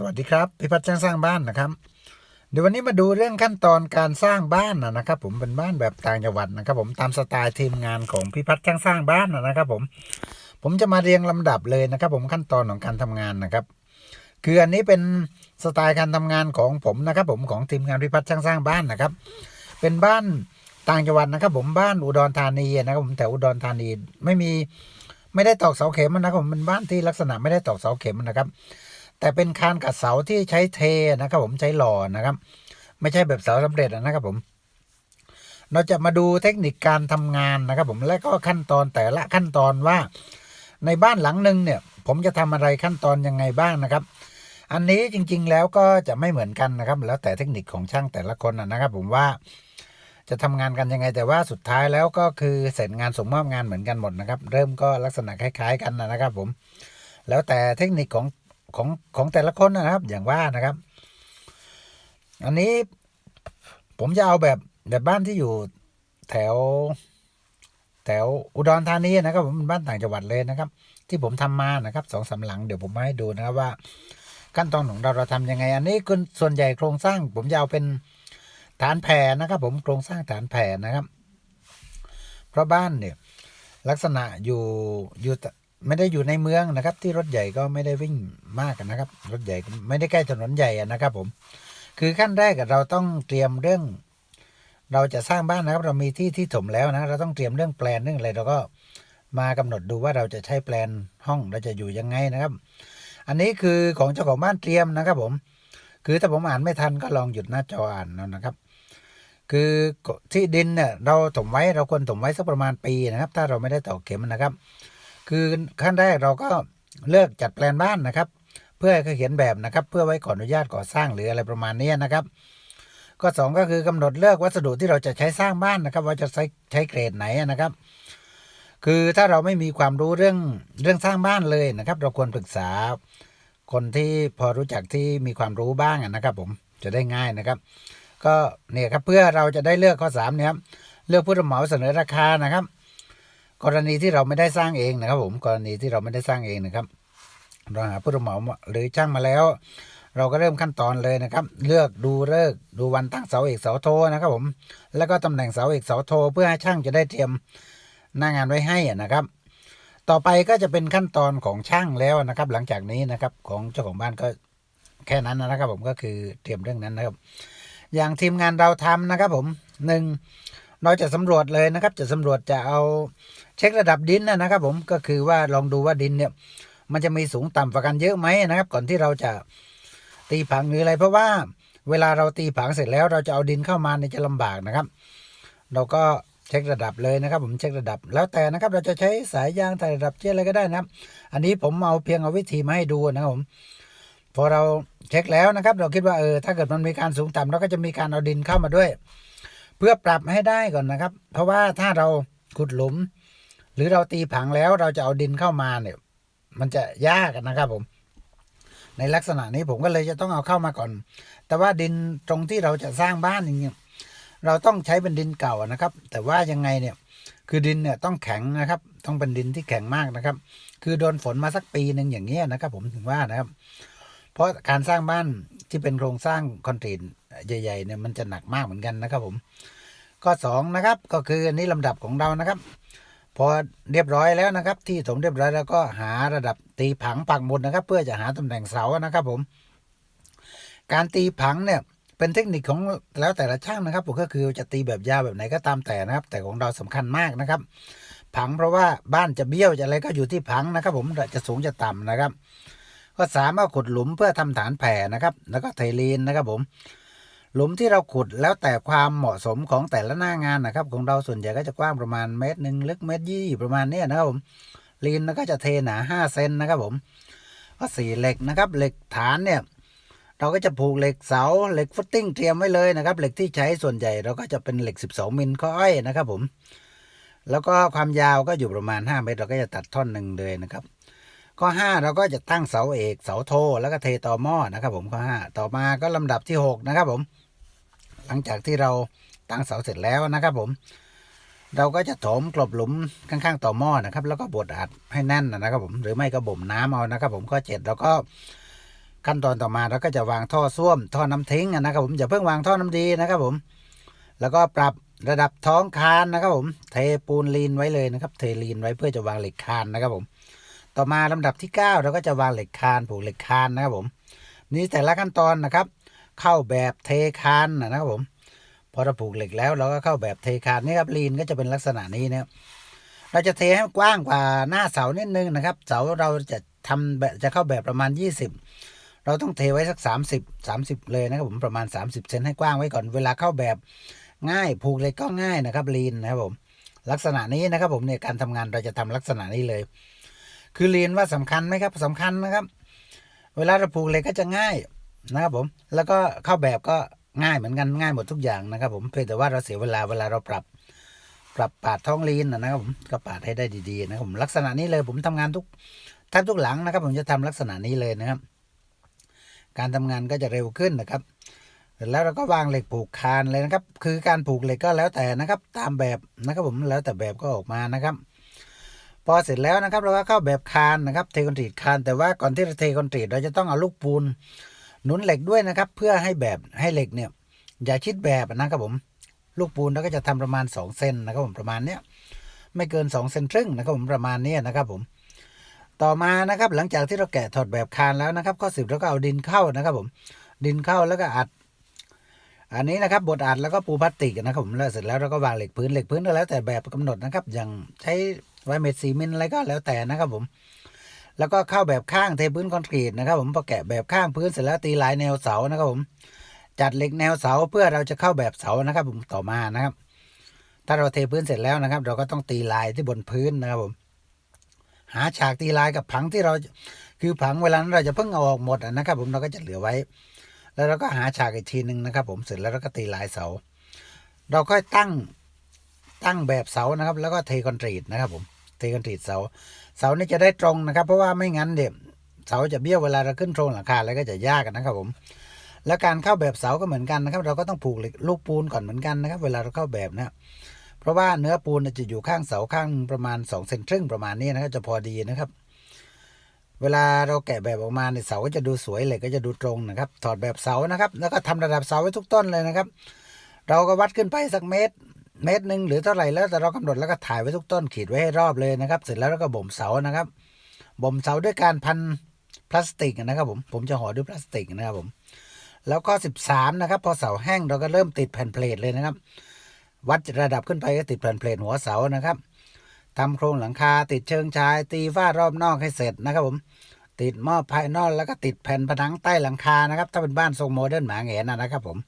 สวัสดีครับพิพัฒน์ช่างสร้างบ้านนะครับเดี๋ยววันนี้มาดูเรื่องขั้นตอนการสร้างบ้านนะนะครับ ผมเป็นบ้านแบบต่างจังหวัดนะครับ ผมตามสไตล์ทีมงานของพิพัฒน์ช่างสร้างบ้านนะนะครับ ผม ผมจะมาเรียงลำดับเลยนะครับ ผมขั้นตอนของการทำงานนะครับ คืออันนี้เป็นสไตล์การทำงานของผมนะครับ ผมของทีมงานพิพัฒน์ช่างสร้างบ้านนะครับ เป็นบ้านต่างจังหวัดนะครับ ผมบ้านอุดรธานีนะครับ ผมแถวอุดรธานีไม่มีไม่ได้ตอกเสาเข็มนะครับผมเป็นบ้านที่ลักษณะไม่ได้ตอกเสาเข็มนะครับ แต่เป็นคานกัดเสาที่ใช้เทนะครับผมใช้หล่อนะครับ ไม่ใช่แบบเสาสำเร็จนะครับผม เราจะมาดูเทคนิคการทำงานนะครับ ผมและก็ขั้นตอนแต่ละขั้นตอนว่า ในบ้านหลังหนึ่งเนี่ย ผมจะทำอะไรขั้นตอนยังไงบ้างนะครับ อันนี้จริง ๆ แล้วก็จะไม่เหมือนกันนะครับ แล้วแต่เทคนิคของช่างแต่ละคนนะนะครับ ผมว่าจะทำงานกันยังไงแต่ว่าสุดท้ายแล้วก็คือเสร็จงานส่งมอบงานเหมือนกันหมดนะครับ เริ่มก็ลักษณะคล้าย ๆ กันนะครับ ผม แล้วแต่เทคนิคของ ของของแต่ละคนนะครับ อย่างว่านะครับ อันนี้ผมจะเอาแบบแบบบ้านที่อยู่แถว แถวอุดรธานีนะครับ ผมบ้านต่างจังหวัดเลยนะครับ ที่ผมทำมานะครับสองสามหลังเดี๋ยวผมมาให้ดูนะครับว่า ขั้นตอนของเราเราทำยังไง อันนี้คือส่วนใหญ่โครงสร้าง ผมจะเอาเป็นฐานแผ่นะครับ ผมโครงสร้างฐานแผ่นะครับ เพราะบ้านเนี่ยลักษณะอยู่อยู่ต ไม่ได้อยู่ในเมืองนะครับ ที่รถใหญ่ก็ไม่ได้วิ่งมากนะครับ รถใหญ่ไม่ได้ใกล้ถนนใหญ่นะครับ ผม คือขั้นแรกเราต้องเตรียมเรื่อง เราจะสร้างบ้านนะครับ เรามีที่ที่ถมแล้วนะ เราต้องเตรียมเรื่องแปลนเรื่องอะไรเราก็มากำหนดดูว่าเราจะใช้แปลนห้องเราจะอยู่ยังไงนะครับ อันนี้คือของเจ้าของบ้านเตรียมนะครับ ผม คือถ้าผมอ่านไม่ทันก็ลองหยุดหน้าจออ่านนะครับ คือที่ดินเนี่ยเราถมไว้เราควรถมไว้สักประมาณปีนะครับ ถ้าเราไม่ได้ตอเข็มนะครับ คือขั้นแรกเราก็เลือกจัดแปลนบ้านนะครับ เพื่อเขียนแบบนะครับ เพื่อไว้ขออนุญาตก่อสร้างหรืออะไรประมาณนี้นะครับก็สองก็คือกำหนดเลือกวัสดุที่เราจะใช้สร้างบ้านนะครับ ว่าจะใช้ใช้เกรดไหนนะครับ คือถ้าเราไม่มีความรู้เรื่องเรื่องสร้างบ้านเลยนะครับ เราควรปรึกษาคนที่พอรู้จักที่มีความรู้บ้างนะครับ ผมจะได้ง่ายนะครับ ก็เนี่ยครับเพื่อเราจะได้เลือกข้อสามเนี่ยครับเลือกผู้รับเหมาเสนอราคานะครับ กรณีที่เราไม่ได้สร้างเองนะครับ ผมกรณีที่เราไม่ได้สร้างเองนะครับ เราหาผู้รับเหมาหรือช่างมาแล้ว เราก็เริ่มขั้นตอนเลยนะครับ เลือกดูเลิกดูวันตั้งเสาเอกเสาโทนะครับ ผม แล้วก็ตำแหน่งเสาเอกเสาโทเพื่อให้ช่างจะได้เตรียมหน้างานไว้ให้นะครับ ต่อไปก็จะเป็นขั้นตอนของช่างแล้วนะครับ หลังจากนี้นะครับของเจ้าของบ้านก็แค่นั้นนะครับ ผมก็คือเตรียมเรื่องนั้นนะครับ อย่างทีมงานเราทำนะครับ ผมหนึ่ง เราจะสำรวจเลยนะครับ จะสำรวจจะเอาเช็คระดับดินนะครับ ผมก็คือว่าลองดูว่าดินเนี่ย มันจะมีสูงต่ำกว่ากันเยอะไหมนะครับ ก่อนที่เราจะตีผังหรืออะไร เพราะว่าเวลาเราตีผังเสร็จแล้ว เราจะเอาดินเข้ามาเนี่ยจะลำบากนะครับ เราก็เช็คระดับเลยนะครับ ผมเช็คระดับ แล้วแต่นะครับ เราจะใช้สายยางแต่ระดับเชื่ออะไรก็ได้นะครับ อันนี้ผมเอาเพียงเอาวิธีมาให้ดูนะครับผมพอเราเช็คแล้วนะครับ เราคิดว่าเออถ้าเกิดมันมีการสูงต่ำเราก็จะมีการเอาดินเข้ามาด้วย เพื่อปรับให้ได้ก่อนนะครับ เพราะว่าถ้าเราขุดหลุม หรือเราตีผังแล้วเราจะเอาดินเข้ามาเนี่ย มันจะยากนะครับผม ในลักษณะนี้ผมก็เลยจะต้องเอาเข้ามาก่อน แต่ว่าดินตรงที่เราจะสร้างบ้านอย่างเงี้ยเราต้องใช้เป็นดินเก่านะครับ แต่ว่ายังไงเนี่ยคือดินเนี่ยต้องแข็งนะครับ ต้องเป็นดินที่แข็งมากนะครับ คือโดนฝนมาสักปีหนึ่งอย่างเงี้ยนะครับ ผมถึงว่านะครับ เพราะการสร้างบ้านที่เป็นโครงสร้างคอนกรีตใหญ่ๆเนี่ยมันจะหนักมากเหมือนกันนะครับผมข้อสองนะครับก็คืออันนี้ลำดับของเรานะครับ พอเรียบร้อยแล้วนะครับ ที่ถมเรียบร้อยแล้วก็หาระดับตีผังปักหมุดนะครับ เพื่อจะหาตำแหน่งเสานะครับผม การตีผังเนี่ยเป็นเทคนิคของแล้วแต่ละช่างนะครับผมก็คือจะตีแบบยาวแบบไหนก็ตามแต่นะครับ แต่ของเราสำคัญมากนะครับ ผังเพราะว่าบ้านจะเบี้ยวจะอะไรก็อยู่ที่ผังนะครับ ผมจะสูงจะต่ำนะครับ ก็สามารถขุดหลุมเพื่อทำฐานแผ่นะครับ แล้วก็เทลีนนะครับผม หลุมที่เราขุดแล้วแต่ความเหมาะสมของแต่ละหน้างานนะครับ ของเราส่วนใหญ่ก็จะกว้างประมาณเมตรหนึ่งลึกเมตรยี่ประมาณนี้นะครับผมลีนแล้วก็จะเทหนาห้าเซนนะครับผมก็สี่เหล็กนะครับเหล็กฐานเนี่ยเราก็จะผูกเหล็กเสาเหล็กฟุตติ้งเตรียมไว้เลยนะครับเหล็กที่ใช้ส่วนใหญ่เราก็จะเป็นเหล็ก 12 มิลข้ออ้อยนะครับผมแล้วก็ความยาวก็อยู่ประมาณ 5 เมตร เราก็จะตัดท่อนหนึ่งเลยนะครับ ข้อ 5 เราก็จะตั้งเสาเอกเสาโทแล้วก็เทต่อหม้อนะครับผมข้อ 5 ต่อมาก็ลำดับที่ 6 นะครับผม หลังจากที่เราตั้งเสาเสร็จแล้วนะครับผม เราก็จะถมกลบหลุมข้างๆต่อหม้อนะครับ แล้วก็บดอัดให้แน่นนะครับผมหรือไม่ก็บ่มน้ำเอานะครับ ผมข้อ7เราก็ขั้นตอนต่อมาเราก็จะวางท่อส้วมท่อน้ำทิ้งนะครับ ผมอย่าเพิ่งวางท่อน้ำดีนะครับผม แล้วก็ปรับระดับท้องคานนะครับ ผม เทปูนลีนไว้เลยนะครับ เทลีนไว้เพื่อจะวางเหล็กคานนะครับผม ต่อมาลำดับที่ 9 เราก็จะวางเหล็กคานผูกเหล็กคานนะครับผม นี่แต่ละขั้นตอนนะครับ เข้าแบบเทคานนะครับผมพอเราผูกเหล็กแล้วเราก็เข้าแบบเทคานนี่ครับลีนก็จะเป็นลักษณะนี้นะครับเราจะเทให้กว้างกว่าหน้าเสานิดนึงนะครับ เสาเราจะทำแบบจะเข้าแบบประมาณ 20 เราต้องเทไว้สัก 30 30 เลยนะครับผมประมาณ 30เซนให้กว้างไว้ก่อนเวลาเข้าแบบง่ายผูกเหล็กก็ง่ายนะครับลีนนะครับผมลักษณะนี้นะครับผมเนี่ยการทำงานเราจะทำลักษณะนี้เลย คือลีนว่าสำคัญไหมครับสำคัญนะครับ เวลาเราผูกเหล็กก็จะง่าย นะครับผม แล้วก็เข้าแบบก็ง่ายเหมือนกันง่ายหมดทุกอย่างนะครับ ผมเพียงแต่ว่าเราเสียเวลาเวลาเราปรับ ปรับปาดท้องลีนนะครับผมก็ปาดให้ได้ดีๆนะครับผมลักษณะนี้เลยผมทำงานทุกแทบทุกหลังนะครับ ผมจะทำลักษณะนี้เลยนะครับ การทำงานก็จะเร็วขึ้นนะครับเสร็จแล้วเราก็วางเหล็กผูกคานเลยนะครับ คือการผูกเหล็กก็แล้วแต่นะครับ ตามแบบนะครับผมแล้วแต่แบบก็ออกมานะครับ พอเสร็จแล้วนะครับ เราก็เข้าแบบคานนะครับเทคอนกรีตคานแต่ว่าก่อนที่จะเทคอนกรีตเราจะต้องเอาลูกปูน หนุนเหล็กด้วยนะครับ เพื่อให้แบบให้เหล็กเนี่ย อย่าชิดแบบนะครับผม ลูกปูนเราก็จะทำประมาณ2เซนนะครับผมประมาณเนี้ยไม่เกิน2เซนครึ่งนะครับผมประมาณนี้นะครับผม ต่อมานะครับหลังจากที่เราแกะถอดแบบคานแล้วนะครับ ข้อสิบเราก็เอาดินเข้านะครับผม ดินเข้าแล้วก็อัด อันนี้นะครับบดอัดแล้วก็ปูพลาสติกนะครับผมแล้วเสร็จแล้วเราก็วางเหล็กพื้นเหล็กพื้นก็แล้วแต่แบบกำหนดนะครับอย่างใช้ไวเมทซีเมนต์อะไรก็แล้วแต่นะครับผม แล้วก็เข้าแบบข้างเทพื้นคอนกรีตนะครับ ผมพอแกะแบบข้างพื้นเสร็จแล้วตีลายแนวเสานะครับผมจัดเหล็กแนวเสาเพื่อเราจะเข้าแบบเสานะครับ ผมต่อมานะครับ ถ้าเราเทพื้นเสร็จแล้วนะครับ เราก็ต้องตีลายที่บนพื้นนะครับผม หาฉากตีลายกับผังที่เราคือผังเวลานั้นเราจะเพิ่งเอาออกหมดนะครับ ผมเราก็จะเหลือไว้ แล้วเราก็หาฉากอีกทีหนึ่งนะครับ ผมเสร็จแล้วเราก็ตีลายเสา เราก็ตั้งตั้งแบบเสานะครับ แล้วก็เทคอนกรีตนะครับผม เทคอนกรีตเสา เสานี่จะได้ตรงนะครับ เพราะว่าไม่งั้นเดี๋ยวเสาจะเบี้ยวเวลาเราขึ้นโครงหลังคาแล้วก็จะยากนะครับผม แล้วการเข้าแบบเสาก็เหมือนกันนะครับ เราก็ต้องผูกลูกปูนก่อนเหมือนกันนะครับ เวลาเราเข้าแบบนะเพราะว่าเนื้อปูนจะอยู่ข้างเสาข้างประมาณ2เซนครึ่งประมาณนี้นะครับจะพอดีนะครับเวลาเราแกะแบบออกมาเนี่ยเสาก็จะดูสวยเล็กก็จะดูตรงนะครับ ถอดแบบเสานะครับ แล้วก็ทำระดับเสาไว้ทุกต้นเลยนะครับ เราก็วัดขึ้นไปสักเมตร เมตรหนึ่งหรือเท่าไหร่แล้วแต่เรากำหนดแล้วก็ถ่ายไว้ทุกต้นขีดไว้ให้รอบเลยนะครับ เสร็จแล้วเราก็บ่มเสานะครับ บ่มเสาด้วยการพันพลาสติกนะครับผมผมจะห่อด้วยพลาสติกนะครับผมแล้วก็ 13 นะครับ พอเสาแห้งเราก็เริ่มติดแผ่นเพลทเลยนะครับ วัดระดับขึ้นไปก็ติดแผ่นเพลทหัวเสานะครับทำโครงหลังคาติดเชิงชาย ตีฝ้ารอบนอกให้เสร็จนะครับผมติดหม้อภายนอกแล้วก็ติดแผ่นผนังใต้หลังคานะครับ ถ้าเป็นบ้านทรงโมเดิร์นหมาแงนนนะครับผม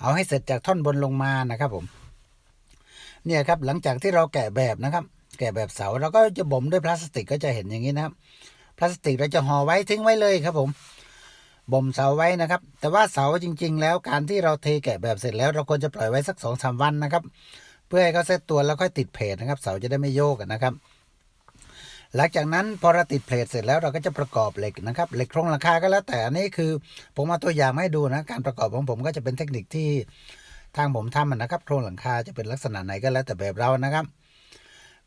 เอาให้เสร็จจากท่อนบนลงมานะครับผม เนี่ยครับหลังจากที่เราแกะแบบนะครับ แกะแบบเสาเราก็จะบ่มด้วยพลาสติกก็จะเห็นอย่างนี้นะครับพลาสติกเราจะห่อไว้ทิ้งไว้เลยครับผมบ่มเสาไว้นะครับ แต่ว่าเสาจริง ๆ แล้วการที่เราเทแกะแบบเสร็จแล้ว เราควรจะปล่อยไว้สักสองสามวันนะครับ เพื่อให้เขาเซตตัวแล้วค่อยติดเพจนะครับ เสาจะได้ไม่โยกนะครับ หลังจากนั้นพอเราติดเพลทเสร็จแล้วเราก็จะประกอบเหล็กนะครับ เหล็กโครงหลังคาก็แล้วแต่อันนี้คือ ผมเอาตัวอย่างให้ดูนะการประกอบของผมก็จะเป็นเทคนิคที่ ทางผมทำนะครับโครงหลังคาจะเป็นลักษณะไหนก็แล้วแต่แบบเรานะครับ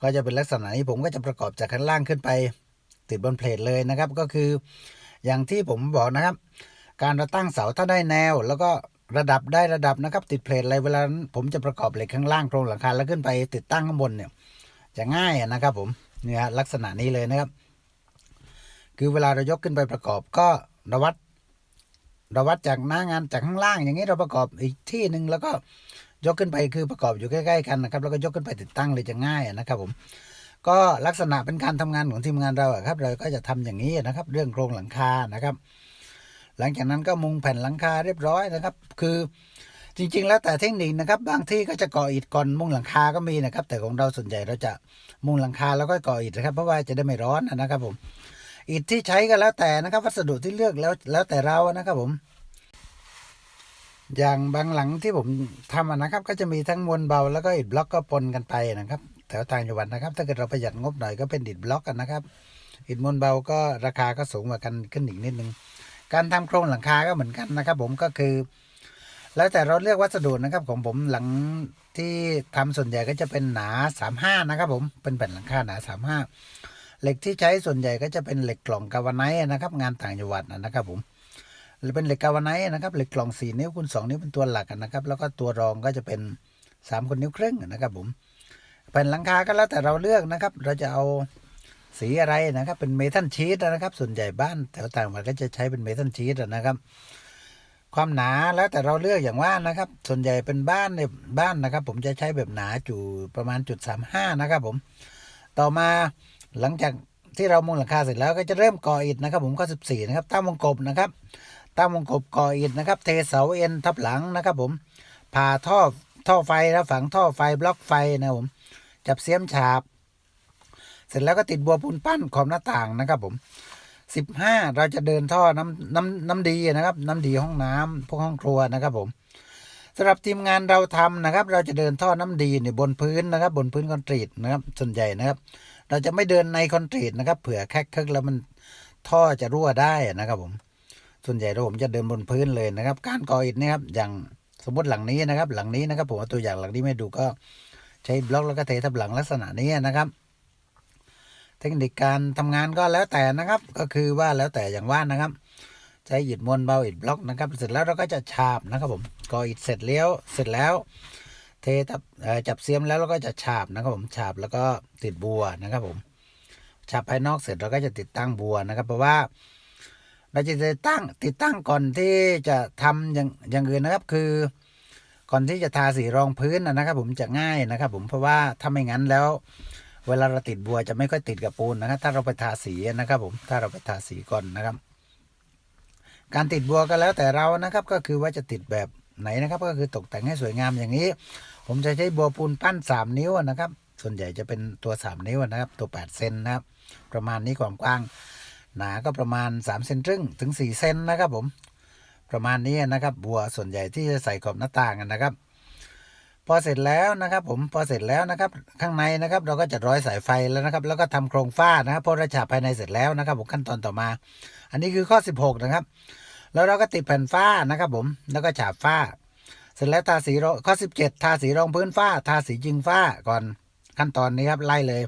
ก็จะเป็นลักษณะนี้ผมก็จะประกอบจากข้างล่างขึ้นไป ติดบนเพลทเลยนะครับ ก็คือ อย่างที่ผมบอกนะครับ การราตั้งเสาถ้าได้แนว แล้วก็ระดับได้ระดับนะครับ ติดเพลทอะไรเวลาผมจะประกอบเหล็กข้างล่างโครงหลังคาแล้วขึ้นไปติดตั้งข้างบนเนี่ย จะง่ายนะครับ ผมเนี่ยลักษณะนี้เลยนะครับ คือเวลาเรายกขึ้นไปประกอบก็ระวัด เระวัดจากหน้างานจากข้างล่างอย่างนี้เราประกอบอีกที่หนึ่งแล้วก็ยกขึ้นไปคือประกอบอยู่ใกล้ๆกันนะครับแล้วก็ยกขึ้นไปติดตั้งเลยจะง่ายนะครับผมก็ลักษณะเป็นการทำงานของทีมงานเราครับเราก็จะทำอย่างนี้นะครับ เรื่องโครงหลังคานะครับ หลังจากนั้นก็มุงแผ่นหลังคาเรียบร้อยนะครับ คือจริง ๆ แล้วแต่เทคนิคนะครับ บางที่ก็จะก่ออิฐก่อนมุงหลังคาก็มีนะครับ แต่ของเราส่วนใหญ่เราจะมุงหลังคาแล้วก็ก่ออิฐนะครับ เพราะว่าจะได้ไม่ร้อนนะครับผม อิฐที่ใช้ก็แล้วแต่นะครับ วัสดุที่เลือกแล้วแล้วแต่เรานะครับผม อย่างบางหลังที่ผมทำนะครับ ก็จะมีทั้งมวลเบาแล้วก็อิฐบล็อกก็ปนกันไปนะครับแถวต่างจังหวัดนะครับ ถ้าเกิดเราประหยัดงบหน่อยก็เป็นอิฐบล็อกกันนะครับอิฐมวลเบาก็ราคาก็สูงกว่ากันขึ้นอีกนิดนึงการทำโครงหลังคาก็เหมือนกันนะครับ ผมก็คือ แล้วแต่เราเลือกวัสดุนะครับ ของผมหลังที่ทำส่วนใหญ่ก็จะเป็นหนาสามห้านะครับ ผมเป็นแผ่นหลังคาหนาสามห้า เหล็กที่ใช้ส่วนใหญ่ก็จะเป็นเหล็กกล่องกาวไนท์นะครับ งานต่างจังหวัดนะครับผมหรือเป็นเหล็กกาวไนท์นะครับเหล็กกล่องสี่นิ้วคูณสองนิ้วเป็นตัวหลักนะครับ แล้วก็ตัวรองก็จะเป็นสามคนนิ้วครึ่งนะครับผมแผ่นหลังคาก็แล้วแต่เราเลือกนะครับ เราจะเอาสีอะไรนะครับ เป็นเมทัลชีตนะครับ ส่วนใหญ่บ้านแถวต่างจังหวัดก็จะใช้เป็นเมทัลชีตนะครับความหนาแล้วแต่เราเลือกอย่างว่านะครับ ส่วนใหญ่เป็นบ้านในบ้านนะครับ ผมจะใช้แบบหนาอยู่ประมาณจุดสามห้านะครับผม ต่อมา หลังจากที่เรามุงหลังคาเสร็จแล้วก็จะเริ่มก่ออิฐนะครับ ผมข้อสิบสี่นะครับตั้งวงกบนะครับตั้งวงกบก่ออิฐนะครับ เทเสาเอ็นทับหลังนะครับผมผ่าท่อท่อไฟแล้วฝังท่อไฟบล็อกไฟนะผมจับเสียมฉาบ เสร็จแล้วก็ติดบัวปูนปั้นขอบหน้าต่างนะครับผมสิบห้าเราจะเดินท่อน้ำน้ำน้ำดีนะครับ น้ำดีห้องน้ำพวกห้องครัวนะครับผมสำหรับทีมงานเราทำนะครับ เราจะเดินท่อน้ำดีเนี่ยบนพื้นนะครับ บนพื้นคอนกรีตนะครับส่วนใหญ่นะครับ เราจะไม่เดินในคอนกรีตนะครับ เผื่อแคกเคิกแล้วมันท่อจะรั่วได้นะครับผม ส่วนใหญ่แล้วผมจะเดินบนพื้นเลยนะครับ การก่ออิฐนะครับ อย่างสมมติหลังนี้นะครับ หลังนี้นะครับ ผมเอาตัวอย่างหลังนี้ไม่ดูก็ใช้บล็อกแล้วก็เททับหลังลักษณะนี้นะครับ เทคนิคการทำงานก็แล้วแต่นะครับ ก็คือว่าแล้วแต่อย่างว่านะครับใช้อิฐมวลเบาอิฐบล็อกนะครับ เสร็จแล้วเราก็จะฉาบนะครับผมก่ออิฐเสร็จแล้วเสร็จแล้ว เทับจับเสียมแล้วเราก็จะฉาบนะครับผมฉาบแล้วก็ติดบัวนะครับผมฉาบภายนอกเสร็จเราก็จะติดตั้งบัวนะครับ เพราะว่าเราจะติดตั้งติดตั้งก่อนที่จะทำอย่างอย่างอื่นนะครับ คือ ก่อนที่จะทาสีรองพื้นนะนะครับ ผมจะง่ายนะครับ ผมเพราะว่าถ้าไม่งั้นแล้ว เวลาเราติดบัวจะไม่ค่อยติดกับปูนนะครับ ถ้าเราไปทาสีนะครับ ผมถ้าเราไปทาสีก่อนนะครับ การติดบัวก็แล้วแต่เรานะครับ ก็คือว่าจะติดแบบ ไหนนะครับ ก็คือตกแต่งให้สวยงามอย่างนี้ ผมจะใช้บัวปูนปั้นสามนิ้วนะครับ ส่วนใหญ่จะเป็นตัวสามนิ้วนะครับ ตัวแปดเซนนะครับ ประมาณนี้ความกว้าง หนาก็ประมาณ3เซนครึ่งถึง4เซนนะครับผมประมาณนี้นะครับ บัวส่วนใหญ่ที่จะใส่ขอบหน้าต่างนะครับ พอเสร็จแล้วนะครับ ผมพอเสร็จแล้วนะครับ ข้างในนะครับ เราก็จะร้อยสายไฟแล้วนะครับ แล้วก็ทำโครงฝ้านะครับพอราฉาบภายในเสร็จแล้วนะครับผมขั้นตอนต่อมา อันนี้คือข้อ 16 นะครับ แล้วเราก็ติดแผ่นฝ้านะครับผมแล้วก็ฉาบฝ้า เสร็จแล้วทาสีรองข้อ 17 ทาสีรองพื้นฝ้า ทาสีจริงฝ้าก่อนขั้นตอนนี้ครับไล่เลย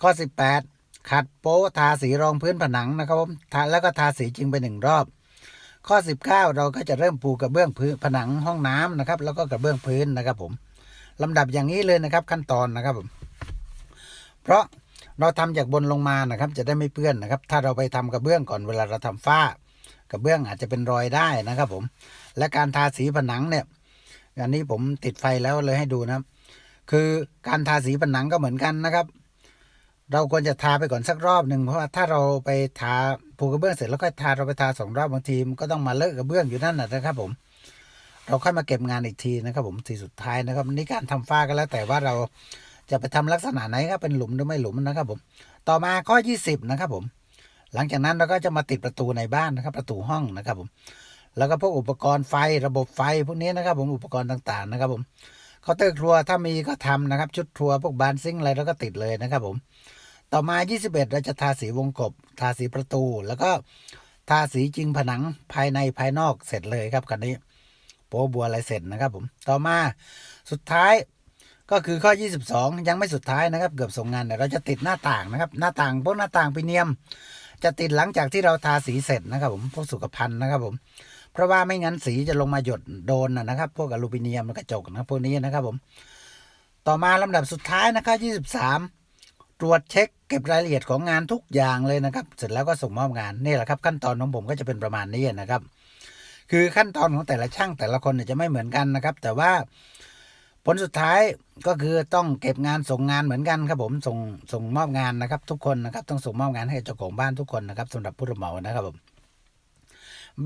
ข้อ 18 ขัดโป๊ะทาสีรองพื้นผนังนะครับผมทาแล้วก็ทาสีจริงไปหนึ่งรอบ ข้อ 19 เราก็จะเริ่มปูกระเบื้องพื้นผนังห้องน้ำนะครับ แล้วก็กระเบื้องพื้นนะครับผมลำดับอย่างนี้เลยนะครับขั้นตอนนะครับผมเพราะเราทำจากบนลงมานะครับ จะได้ไม่เปื้อนนะครับ ถ้าเราไปทำกระเบื้องก่อนเวลาเราทำฝ้า กระเบื้องอาจจะเป็นรอยได้นะครับผม และการทาสีผนังเนี่ย อันนี้ผมติดไฟแล้วเลยให้ดูนะครับ คือการทาสีผนังก็เหมือนกันนะครับ เราควรจะทาไปก่อนสักรอบหนึ่งเพราะว่าถ้าเราไปทาปูกระเบื้องเสร็จแล้วก็ทาเราไปทาสองรอบบางทีมันก็ต้องมาเลอะกระเบื้องอยู่นั่นนะนะครับผม เราค่อยมาเก็บงานอีกทีนะครับ ผมทีสุดท้ายนะครับนี่การทำฝ้าก็แล้วแต่ว่าเราจะไปทำลักษณะไหนครับเป็นหลุมหรือไม่หลุมนะครับผม ต่อมาข้อ 20 นะครับผม หลังจากนั้นเราก็จะมาติดประตูในบ้านนะครับ ประตูห้องนะครับผมแล้วก็พวกอุปกรณ์ไฟระบบไฟพวกนี้นะครับ ผมอุปกรณ์ต่างๆนะครับ ผมเคาน์เตอร์ครัวถ้ามีก็ทำนะครับ ชุดครัวพวกบานซิงอะไรเราก็ติดเลยนะครับ ผม ต่อมา 21 เราจะทาสีวงกบ ทาสีประตู แล้วก็ทาสีจริงผนังภายในภายนอกเสร็จเลยครับคันนี้โป๊บัวอะไรเสร็จนะครับ ผมต่อมาสุดท้ายก็คือข้อ 22 ยังไม่สุดท้ายนะครับ เกือบส่งงานเนี่ยเราจะติดหน้าต่างนะครับ หน้าต่างพวกหน้าต่างปีเนียม จะติดหลังจากที่เราทาสีเสร็จนะครับผมพวกสุขภัณฑ์นะครับผมเพราะว่าไม่งั้นสีจะลงมาหยดโดนนะครับ พวกอลูมิเนียมกระจกนะพวกนี้นะครับผมต่อมาลำดับสุดท้ายนะครับ23 ตรวจเช็คเก็บรายละเอียดของงานทุกอย่างเลยนะครับ เสร็จแล้วก็ส่งมอบงานนี่แหละครับ ขั้นตอนของผมก็จะเป็นประมาณนี้นะครับ คือขั้นตอนของแต่ละช่างแต่ละคนจะไม่เหมือนกันนะครับ แต่ว่า ผลสุดท้ายก็คือต้องเก็บงานส่งงานเหมือนกันครับผมส่งส่งมอบงานนะครับ ทุกคนนะครับต้องส่งมอบงานให้เจ้าของบ้านทุกคนนะครับสำหรับผู้รับเหมานะครับผม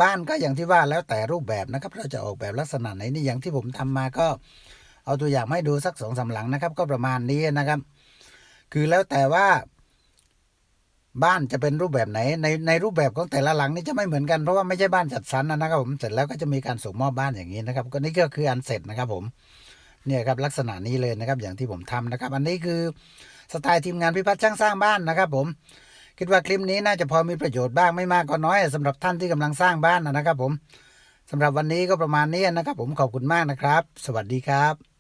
บ้านก็อย่างที่ว่าแล้วแต่รูปแบบนะครับ เราจะออกแบบลักษณะไหนนี่อย่างที่ผมทำมาก็ เอาตัวอย่างให้ดูสักสองสาหลังนะครับ ก็ประมาณนี้นะครับ คือแล้วแต่ว่า บ้านจะเป็นรูปแบบไหน ในในรูปแบบของแต่ละหลังนี่จะไม่เหมือนกันเพราะว่าไม่ใช่บ้านจัดสรรนะครับผมเสร็จแล้วก็จะมีการส่งมอบบ้านอย่างนี้นะครับ ก็นี่ก็คืออันเสร็จนะครับผม เนี่ยครับลักษณะนี้เลยนะครับอย่างที่ผมทำนะครับ อันนี้คือสไตล์ทีมงานพิพัฒน์ช่างสร้างบ้านนะครับ ผม คิดว่าคลิปนี้น่าจะพอมีประโยชน์บ้างไม่มากก็น้อยสำหรับท่านที่กำลังสร้างบ้านนะครับ ผมสำหรับวันนี้ก็ประมาณนี้นะครับ ผมขอบคุณมากนะครับ สวัสดีครับ